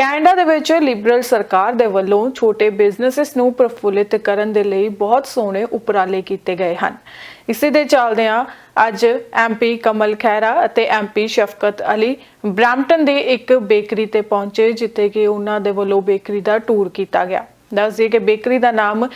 Canada ਦੇ ਵਿੱਚ Liberal ਸਰਕਾਰ ਦੇ ਵੱਲੋਂ ਛੋਟੇ ਬਿਜ਼ਨੈਸਸ ਨੂੰ ਪ੍ਰਫੁੱਲਿਤ ਕਰਨ ਦੇ ਲਈ ਬਹੁਤ ਸੋਹਣੇ ਉਪਰਾਲੇ ਕੀਤੇ ਗਏ ਹਨ। ਇਸੇ ਦੇ ਚੱਲਦਿਆਂ ਅੱਜ ਐਮਪੀ ਕਮਲ ਖੈਰਾ ਅਤੇ ਐਮਪੀ ਸ਼ਫਕਤ ਅਲੀ ਬ੍ਰੈਂਪਟਨ ਦੇ ਇੱਕ ਬੇਕਰੀ ਤੇ ਪਹੁੰਚੇ, ਜਿੱਥੇ ਕਿ ਉਹਨਾਂ ਦੇ ਵੱਲੋਂ ਬੇਕਰੀ ਦਾ ਟੂਰ ਕੀਤਾ ਗਿਆ। ਦੱਸ ਦਈਏ ਕਿ ਬੇਕਰੀ ਦਾ ਨਾਮ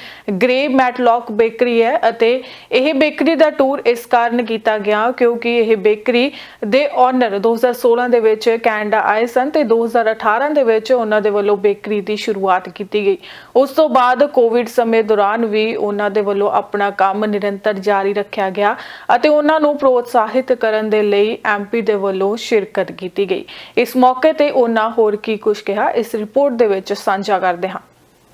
ਗ੍ਰੇ ਮੈਟਲੌਕ ਬੇਕਰੀ ਹੈ ਅਤੇ ਇਹ ਬੇਕਰੀ ਦਾ ਟੂਰ ਇਸ ਕਾਰਨ ਕੀਤਾ ਗਿਆ ਕਿਉਂਕਿ ਇਹ ਬੇਕਰੀ ਦੇ ਓਨਰ 2016 ਦੇ ਵਿੱਚ ਕੈਨੇਡਾ ਆਏ ਸਨ ਤੇ 2018 ਦੇ ਵਿੱਚ ਉਹਨਾਂ ਦੇ ਵੱਲੋਂ ਬੇਕਰੀ ਦੀ ਸ਼ੁਰੂਆਤ ਕੀਤੀ ਗਈ। ਉਸ ਤੋਂ ਬਾਅਦ ਕੋਵਿਡ ਸਮੇਂ ਦੌਰਾਨ ਵੀ ਉਹਨਾਂ ਦੇ ਵੱਲੋਂ ਆਪਣਾ ਕੰਮ ਨਿਰੰਤਰ ਜਾਰੀ ਰੱਖਿਆ ਗਿਆ ਅਤੇ ਉਹਨਾਂ ਨੂੰ ਪ੍ਰੋਤਸਾਹਿਤ ਕਰਨ ਦੇ ਲਈ ਐਮਪੀ ਦੇ ਵੱਲੋਂ ਸ਼ਿਰਕਤ ਕੀਤੀ ਗਈ। ਇਸ ਮੌਕੇ ਤੇ ਉਹਨਾਂ ਹੋਰ ਕੀ ਕੁਝ ਕਿਹਾ, ਇਸ ਰਿਪੋਰਟ ਦੇ ਵਿੱਚ ਸਾਂਝਾ ਕਰਦੇ ਹਾਂ।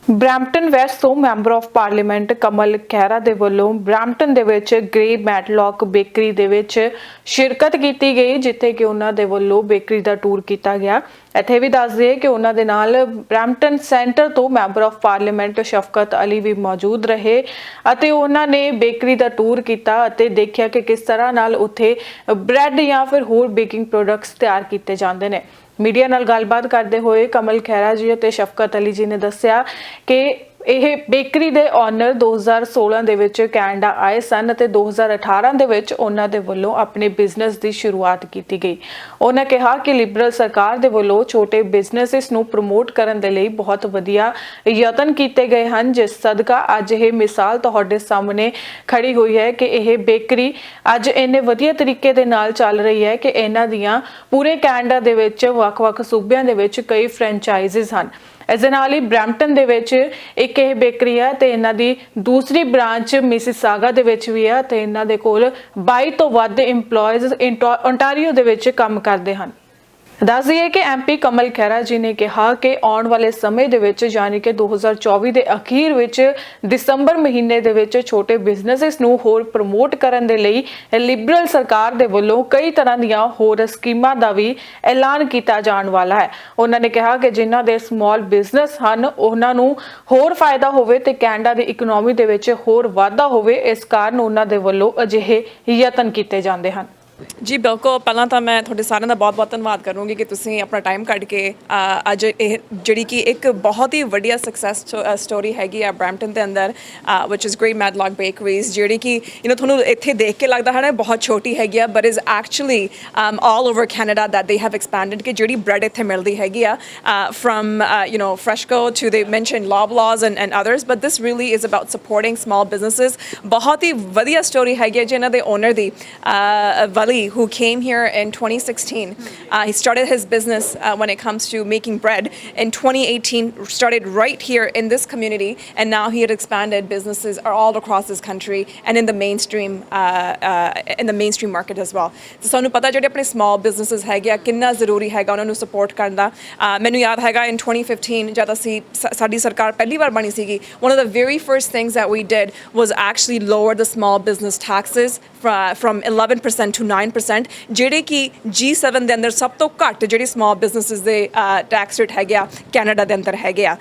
ਬ੍ਰੈਂਪਟਨ ਵੈਸਟ ਤੋਂ member of parliament Kamal Khaira ਦੇ ਵੱਲੋਂ ਬ੍ਰੈਂਪਟਨ ਦੇ ਵਿੱਚ ਗ੍ਰੇ ਮੈਟਲੌਕ ਬੇਕਰੀ ਦੇ ਵਿੱਚ ਸ਼ਿਰਕਤ ਕੀਤੀ ਗਈ, ਜਿੱਥੇ ਕਿ ਉਹਨਾਂ ਦੇ ਵੱਲੋਂ ਬੇਕਰੀ ਦਾ ਟੂਰ ਕੀਤਾ ਗਿਆ। ਇੱਥੇ ਵੀ ਦੱਸ ਦਈਏ ਕਿ ਉਹਨਾਂ ਦੇ ਨਾਲ ਬ੍ਰੈਂਪਟਨ ਸੈਂਟਰ ਤੋਂ member of parliament Shafqat Ali ਵੀ ਮੌਜੂਦ ਰਹੇ ਅਤੇ ਉਹਨਾਂ ਨੇ ਬੇਕਰੀ ਦਾ ਟੂਰ ਕੀਤਾ ਅਤੇ ਦੇਖਿਆ ਕਿ ਕਿਸ ਤਰ੍ਹਾਂ ਨਾਲ ਉੱਥੇ ਬ੍ਰੈਡ ਜਾਂ ਫਿਰ ਹੋਰ ਬੇਕਿੰਗ ਪ੍ਰੋਡਕਟਸ ਤਿਆਰ ਕੀਤੇ ਜਾਂਦੇ ਨੇ। ਮੀਡੀਆ ਨਾਲ ਗੱਲਬਾਤ ਕਰਦੇ ਹੋਏ ਕਮਲ ਖੈਰਾ ਜੀ ਅਤੇ ਸ਼ਫਕਤ ਅਲੀ ਜੀ ਨੇ ਦੱਸਿਆ ਕਿ ਇਹ ਬੇਕਰੀ ਦੇ ਓਨਰ 2016 ਦੇ ਵਿੱਚ ਕੈਨੇਡਾ ਆਏ ਸਨ ਅਤੇ 2018 ਦੇ ਵਿੱਚ ਉਹਨਾਂ ਦੇ ਵੱਲੋਂ ਆਪਣੇ ਬਿਜ਼ਨਸ ਦੀ ਸ਼ੁਰੂਆਤ ਕੀਤੀ ਗਈ। ਉਹਨਾਂ ਕਿਹਾ ਕਿ ਲਿਬਰਲ ਸਰਕਾਰ ਦੇ ਵੱਲੋਂ ਛੋਟੇ ਬਿਜ਼ਨੈਸਸ ਨੂੰ ਪ੍ਰਮੋਟ ਕਰਨ ਦੇ ਲਈ ਬਹੁਤ ਵਧੀਆ ਯਤਨ ਕੀਤੇ ਗਏ ਹਨ। ਜਿਸ ਸਦਕਾ ਅੱਜ ਇਹ ਮਿਸਾਲ ਤੁਹਾਡੇ ਸਾਹਮਣੇ ਖੜੀ ਹੋਈ ਹੈ ਕਿ ਇਹ ਬੇਕਰੀ ਅੱਜ ਇੰਨੇ ਵਧੀਆ ਤਰੀਕੇ ਦੇ ਨਾਲ ਚੱਲ ਰਹੀ ਹੈ ਕਿ ਇਹਨਾਂ ਦੀਆਂ ਪੂਰੇ ਕੈਨੇਡਾ ਦੇ ਵਿੱਚ ਵੱਖ-ਵੱਖ ਸੂਬਿਆਂ ਦੇ ਵਿੱਚ ਕਈ ਫਰੈਂਚਾਈਜ਼ਸ ਹਨ। ਇਸ ਦੇ ਨਾਲ ਹੀ ਬ੍ਰੈਂਪਟਨ ਦੇ ਵਿੱਚ ਇੱਕ ਇਹ ਬੇਕਰੀ ਹੈ ਤੇ ਇਹਨਾਂ ਦੀ ਦੂਸਰੀ ਬ੍ਰਾਂਚ ਮਿਸਿਸਾਗਾ ਦੇ ਵਿੱਚ ਵੀ ਹੈ ਤੇ ਇਹਨਾਂ ਦੇ ਕੋਲ 22 ਤੋਂ ਵੱਧ EMPLOYEES ਓਨਟਾਰੀਓ ਦੇ ਵਿੱਚ ਕੰਮ ਕਰਦੇ ਹਨ। ਦੱਸ ਦਈਏ ਕਿ ਐਮਪੀ ਕਮਲ ਖੈਰਾ ਜੀ ਨੇ ਕਿਹਾ ਕਿ ਆਉਣ ਵਾਲੇ ਸਮੇਂ ਦੇ ਵਿੱਚ ਯਾਨੀ ਕਿ 2024 ਦੇ ਅਖੀਰ ਵਿੱਚ ਦਸੰਬਰ ਮਹੀਨੇ ਦੇ ਵਿੱਚ ਛੋਟੇ ਬਿਜ਼ਨੈਸਸ ਨੂੰ ਹੋਰ ਪ੍ਰਮੋਟ ਕਰਨ ਦੇ ਲਈ ਲਿਬਰਲ ਸਰਕਾਰ ਦੇ ਵੱਲੋਂ ਕਈ ਤਰ੍ਹਾਂ ਦੀਆਂ ਹੋਰ ਸਕੀਮਾਂ ਦਾ ਵੀ ਐਲਾਨ ਕੀਤਾ ਜਾਣ ਵਾਲਾ ਹੈ। ਉਹਨਾਂ ਨੇ ਕਿਹਾ ਕਿ ਜਿਨ੍ਹਾਂ ਦੇ ਸਮਾਲ ਬਿਜ਼ਨਸ ਹਨ, ਉਹਨਾਂ ਨੂੰ ਹੋਰ ਫਾਇਦਾ ਹੋਵੇ ਤੇ ਕੈਨੇਡਾ ਦੀ ਇਕਨੋਮੀ ਦੇ ਵਿੱਚ ਹੋਰ ਵਾਧਾ ਹੋਵੇ, ਇਸ ਕਾਰਨ ਉਹਨਾਂ ਦੇ ਵੱਲੋਂ ਅਜਿਹੇ ਯਤਨ ਕੀਤੇ ਜਾਂਦੇ ਹਨ। ਜੀ ਬਿਲਕੁਲ। ਪਹਿਲਾਂ ਤਾਂ ਮੈਂ ਤੁਹਾਡੇ ਸਾਰਿਆਂ ਦਾ ਬਹੁਤ-ਬਹੁਤ ਧੰਨਵਾਦ ਕਰੂੰਗੀ ਕਿ ਤੁਸੀਂ ਆਪਣਾ ਟਾਈਮ ਕੱਢ ਕੇ ਅ, ਅੱਜ ਇਹ ਜਿਹੜੀ ਕਿ ਇੱਕ ਬਹੁਤ ਹੀ ਵਧੀਆ ਸਕਸੈਸ ਸਟੋਰੀ ਹੈਗੀ ਆ ਬ੍ਰੈਂਪਟਨ ਦੇ ਅੰਦਰ ਵਿਚ ਇਜ਼ ਗ੍ਰੇਟ ਮੈਡਲੌਗ ਬੇਕਰੀਜ਼ ਜਿਹੜੀ ਕਿ ਯੂ نو ਤੁਹਾਨੂੰ ਇੱਥੇ ਦੇਖ ਕੇ ਲੱਗਦਾ ਹੈ ਨਾ ਬਹੁਤ ਛੋਟੀ ਹੈਗੀ ਆ but is actually all over Canada that they have expanded ਕਿ ਜਿਹੜੀ ਬ੍ਰੈਡ ਇੱਥੇ ਮਿਲਦੀ ਹੈਗੀ ਆ from uh, you know Freshco to they mentioned and and others but this this is about supporting supporting small ਬਹੁਤ ਹੀ ਵਧੀਆ ਸਟੋਰੀ ਹੈਗੀ ਹੈ ਜਿਹਨਾਂ ਦੇ ਓਨਰ ਦੀ uh, Vali who came here in 2016 uh, he started his business uh, when it comes to making bread in 2018 started right here in this community and now he had expanded businesses all across this country and in the mainstream uh, uh, in the mainstream market as well ਤੇ ਸਾਨੂੰ ਪਤਾ ਜਿਹੜੇ ਆਪਣੇ small businesses ਹੈਗੇ ਆ ਕਿੰਨਾ ਜ਼ਰੂਰੀ ਹੈਗਾ ਉਹਨਾਂ ਨੂੰ ਸਪੋਰਟ ਕਰਨ ਦਾ ਅਹ ਮੈਨੂੰ ਯਾਦ ਹੈਗਾ in 2015 ਜਦ ਅਸੀਂ ਸਾ- ਸਾਡੀ ਸਰਕਾਰ ਪਹਿਲੀ ਵਾਰ ਬਣੀ ਸੀਗੀ one of the very first things that we did was actually lower the small business taxes fr- from 11% to 9% 9% ਜਿਹੜੇ ਕਿ G7 ਦੇ ਅੰਦਰ ਸਭ ਤੋਂ ਘੱਟ ਜਿਹੜੇ ਸਮਾਲ ਬਿਜ਼ਨੈਸਸ ਦੇ ਟੈਕਸ ਰੇਟ ਹੈਗਾ ਕੈਨੇਡਾ ਦੇ ਅੰਦਰ ਹੈਗਾ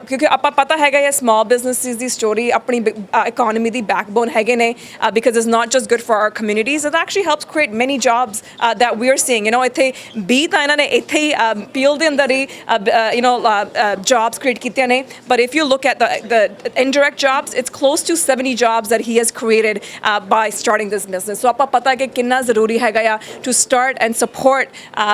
ਕਿਉਂਕਿ ਆਪਾਂ ਪਤਾ ਹੈਗਾ ਇਹ ਸਮਾਲ ਬਿਜ਼ਨੈਸਸ ਦੀ ਸਟੋਰੀ ਆਪਣੀ ਇਕਨੋਮੀ ਦੀ ਬੈਕਬੋਨ ਹੈਗੇ ਨੇ because it's not just good for our communities it actually helps create many jobs that we are seeing you know ਇੱਥੇ ਬੀ ਤਾਂ ਇਹਨਾਂ ਨੇ ਇੱਥੇ ਹੀ ਪੀਲ ਦੇ ਅੰਦਰ ਹੀ ਯੂ نو ਜੌਬਸ ਕ੍ਰੀਏਟ ਕੀਤੀਆਂ ਨੇ but if you look at the indirect jobs it's close to 70 jobs that he has created by starting this business so ਆਪਾਂ ਪਤਾ ਹੈ ਕਿ ਕਿੰਨਾ ਜ਼ਰੂਰੀ ਹੈਗਾ ਆ to start and support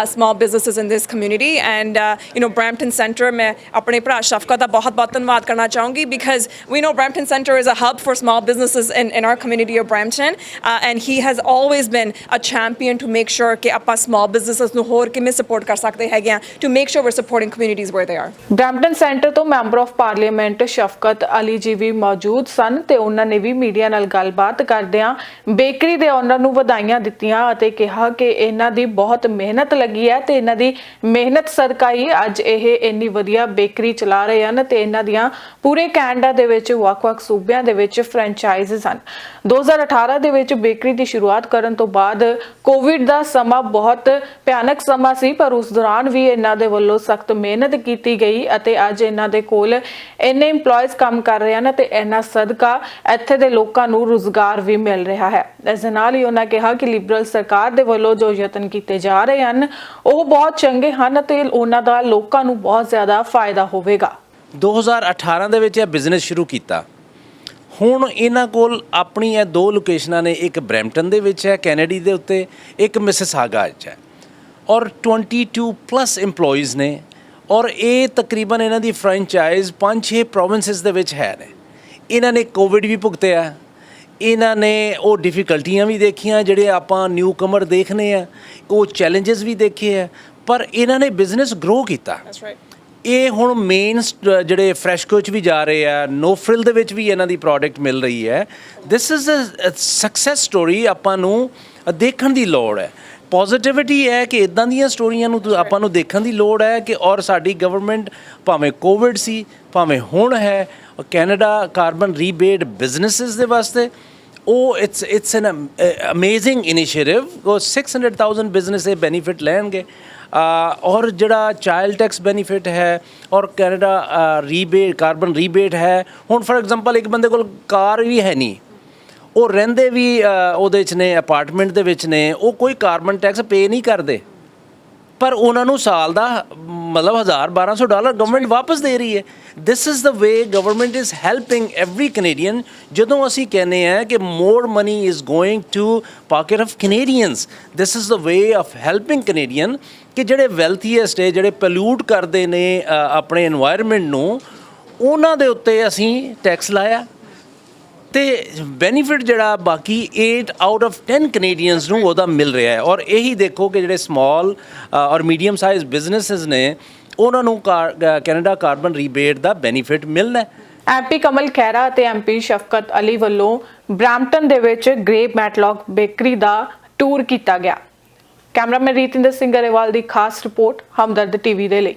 small businesses in this community and you know Brampton centre ਮੈਂ ਆਪਣੇ ਭਰਾ ਸ਼ਫਕਾ ਦਾ ਬਹੁਤ ਬਹੁਤ ਧੰਨਵਾਦ ਕਰਨਾ ਚਾਹੂੰਗੀ because we know Brampton centre is a hub for small businesses in in our community of Brampton and he has always been a champion to make sure ਕਿ ਆਪਾਂ ਸਮਾਲ ਬਿਜ਼ਨੈਸਸ ਨੂੰ ਹੋਰ ਕਿਵੇਂ ਸਪੋਰਟ ਕਰ ਸਕਦੇ ਹੈਗੇ ਆ to make sure we supporting communities where they are Brampton centre ਤੋਂ member of parliament Shafqat Ali ji ਵੀ ਮੌਜੂਦ ਸਨ ਤੇ ਉਹਨਾਂ ਨੇ ਵੀ ਮੀਡੀਆ ਨਾਲ ਗੱਲਬਾਤ ਕਰਦਿਆਂ ਬੇਕਰੀ ਦੇ ਓਨਰ ਨੂੰ ਵਧਾਈਆਂ ਦਿੱਤੀਆਂ ਅਤੇ ਕਿਹਾ ਕਿ ਇਹਨਾਂ ਦੀ ਬਹੁਤ ਮਿਹਨਤ ਲੱਗੀ ਹੈ ਤੇ ਇਹਨਾਂ ਦੀ ਮਿਹਨਤ ਸਦਕਾ ਹੀ। ਅੱਜ ਇਹ ਇੰਨੀ ਵਧੀਆ ਬੇਕਰੀ ਚਲਾ ਰਹੇ ਹਨ ਤੇ ਇਹਨਾਂ ਦੀਆਂ ਪੂਰੇ ਕੈਨੇਡਾ ਦੇ ਵਿੱਚ ਵੱਖ-ਵੱਖ ਸੂਬਿਆਂ ਦੇ ਵਿੱਚ ਫਰੈਂਚਾਈਜ਼ਸ ਹਨ। 2018 ਦੇ ਵਿੱਚ ਬੇਕਰੀ ਦੀ ਸ਼ੁਰੂਆਤ ਕਰਨ ਤੋਂ ਬਾਅਦ ਕੋਵਿਡ ਦਾ ਸਮਾਂ ਬਹੁਤ ਭਿਆਨਕ ਸਮਾਂ ਸੀ, ਪਰ ਉਸ ਦੌਰਾਨ ਵੀ ਇਹਨਾਂ ਦੇ ਵੱਲੋਂ ਸਖਤ ਮਿਹਨਤ ਕੀਤੀ ਗਈ ਅਤੇ ਅੱਜ ਇਹਨਾਂ ਦੇ ਕੋਲ ਇੰਨੇ EMPLOYEES ਕੰਮ ਕਰ ਰਹੇ ਹਨ ਤੇ ਇਹਨਾਂ ਸਦਕਾ ਇੱਥੇ ਦੇ ਲੋਕਾਂ ਨੂੰ ਰੋਜ਼ਗਾਰ ਵੀ ਮਿਲ ਰਿਹਾ ਹੈ। ਇਸ ਦੇ ਨਾਲ ਹੀ ਉਹਨਾਂ ਕਿਹਾ ਕਿ ਲਿਬਰਲ ਲਿਬਰਲ ਸਰਕਾਰ ਦੇ ਵੱਲੋਂ ਜੋ ਯਤਨ ਕੀਤੇ ਜਾ ਰਹੇ ਹਨ, ਉਹ ਬਹੁਤ ਚੰਗੇ ਹਨ ਅਤੇ ਉਹਨਾਂ ਦਾ ਲੋਕਾਂ ਨੂੰ ਬਹੁਤ ਜ਼ਿਆਦਾ ਫਾਇਦਾ ਹੋਵੇਗਾ। 2018 ਦੇ ਵਿੱਚ ਇਹ ਬਿਜ਼ਨਸ ਸ਼ੁਰੂ ਕੀਤਾ। ਹੁਣ ਇਹਨਾਂ ਕੋਲ ਆਪਣੀ ਇਹ ਦੋ ਲੋਕੇਸ਼ਨਾਂ ਨੇ, ਇੱਕ ਬਰੈਂਪਟਨ ਦੇ ਵਿੱਚ ਹੈ, ਕੈਨੇਡੀ ਦੇ ਉੱਤੇ, ਇੱਕ ਮਿਸਿਸਾਗਾ 'ਚ ਹੈ। ਔਰ 22 ਪਲੱਸ EMPLOYEES ਨੇ, ਔਰ ਇਹ ਤਕਰੀਬਨ ਇਹਨਾਂ ਦੀ ਫਰੈਂਚਾਈਜ਼ 5-6 ਪ੍ਰੋਵਿੰਸਸ ਦੇ ਵਿੱਚ ਹੈ ਨੇ। ਇਹਨਾਂ ਨੇ ਕੋਵਿਡ ਵੀ ਭੁਗਤਿਆ। ਇਹਨਾਂ ਨੇ ਉਹ ਡਿਫਿਕਲਟੀਆਂ ਵੀ ਦੇਖੀਆਂ ਜਿਹੜੇ ਆਪਾਂ ਨਿਊ ਕਮਰ ਦੇਖਨੇ ਆ ਉਹ ਚੈਲੰਜਸ ਵੀ ਦੇਖੇ ਆ ਪਰ ਇਹਨਾਂ ਨੇ ਬਿਜ਼ਨਸ ਗਰੋ ਕੀਤਾ. ਇਹ ਹੁਣ ਮੇਨ ਜਿਹੜੇ ਫਰੈਸ਼ ਕੋਚ ਵੀ ਜਾ ਰਹੇ ਆ ਨੋ ਫ੍ਰਿਲ ਦੇ ਵਿੱਚ ਵੀ ਇਹਨਾਂ ਦੀ ਪ੍ਰੋਡਕਟ ਮਿਲ ਰਹੀ ਹੈ। This is a success story ਆਪਾਂ ਨੂੰ ਦੇਖਣ ਦੀ ਲੋੜ ਹੈ। ਪੋਜ਼ਿਟਿਵਿਟੀ ਹੈ ਕਿ ਇਦਾਂ ਦੀਆਂ ਸਟੋਰੀਆਂ ਨੂੰ ਆਪਾਂ ਨੂੰ ਦੇਖਣ ਦੀ ਲੋੜ ਹੈ ਕਿ ਔਰ ਸਾਡੀ ਗਵਰਨਮੈਂਟ ਭਾਵੇਂ ਕੋਵਿਡ ਸੀ ਭਾਵੇਂ ਹੁਣ ਹੈ ਕੈਨੇਡਾ ਕਾਰਬਨ ਰੀਬੇਟ ਬਿਜ਼ਨੈਸਸ ਦੇ ਵਾਸਤੇ ਉਹ it's it's an amazing initiative ਉਹ 600000 ਬਿਜ਼ਨਸ ਇਹ ਬੈਨੀਫਿਟ ਲੈਣਗੇ ਔਰ ਜਿਹੜਾ ਚਾਈਲਡ ਟੈਕਸ ਬੈਨੀਫਿਟ ਹੈ ਔਰ ਕੈਨੇਡਾ ਰੀਬੇਟ ਕਾਰਬਨ ਰੀਬੇਟ ਹੈ ਹੁਣ ਫੋਰ ਐਗਜ਼ਾਮਪਲ ਇੱਕ ਬੰਦੇ ਕੋਲ ਕਾਰ ਵੀ ਹੈ ਨਹੀਂ ਉਹ ਰਹਿੰਦੇ ਵੀ ਉਹਦੇ ਚ ਨੇ ਅਪਾਰਟਮੈਂਟ ਦੇ ਵਿੱਚ ਨੇ ਉਹ ਕੋਈ ਕਾਰਬਨ ਟੈਕਸ ਪੇ ਨਹੀਂ ਕਰਦੇ ਪਰ ਉਹਨਾਂ ਨੂੰ ਸਾਲ ਦਾ, ਮਤਲਬ 1000 1200 ਡਾਲਰ ਗਵਰਨਮੈਂਟ ਵਾਪਸ ਦੇ ਰਹੀ ਹੈ। This is the way government is helping every Canadian ਜਦੋਂ ਅਸੀਂ ਕਹਿੰਦੇ ਆ ਕਿ more money is going to pocket of Canadians this is the way of helping Canadian ਕਿ ਜਿਹੜੇ ਵੈਲਥੀਐਸਟ ਹੈ, ਜਿਹੜੇ ਪੋਲੂਟ ਕਰਦੇ ਨੇ ਆਪਣੇ এনवायरमेंट ਨੂੰ, ਉਹਨਾਂ ਦੇ ਉੱਤੇ ਅਸੀਂ ਟੈਕਸ ਲਾਇਆ। ਤੇ ਬੈਨੀਫਿਟ ਜਿਹੜਾ ਬਾਕੀ 8 ਆਊਟ ਆਫ 10 ਕੈਨੇਡੀਅਨਸ ਨੂੰ ਉਹਦਾ ਮਿਲ ਰਿਹਾ ਹੈ। ਔਰ ਇਹੀ ਦੇਖੋ ਕਿ ਜਿਹੜੇ ਸਮਾਲ ਔਰ ਮੀਡੀਅਮ ਸਾਈਜ਼ ਬਿਜ਼ਨੈਸਸ ਨੇ, ਉਹਨਾਂ ਨੂੰ ਕੈਨੇਡਾ ਕਾਰਬਨ ਰੀਬੇਟ ਦਾ ਬੈਨੀਫਿਟ ਮਿਲਣਾ ਹੈ। ਐਮਪੀ ਕਮਲ ਖੈਰਾ ਅਤੇ ਐਮਪੀ ਸ਼ਫਕਤ ਅਲੀ ਵੱਲੋਂ ਬ੍ਰੈਂਪਟਨ ਦੇ ਵਿੱਚ ਗ੍ਰੇਪ ਮੈਟਲੌਕ ਬੇਕਰੀ ਦਾ ਟੂਰ ਕੀਤਾ ਗਿਆ। ਕੈਮਰਾਮੈਨ ਰੀਤਿੰਦਰ ਸਿੰਘ ਗਰੇਵਾਲ ਦੀ ਖਾਸ ਰਿਪੋਰਟ ਹਮਦਰਦ ਟੀਵੀ ਦੇ ਲਈ।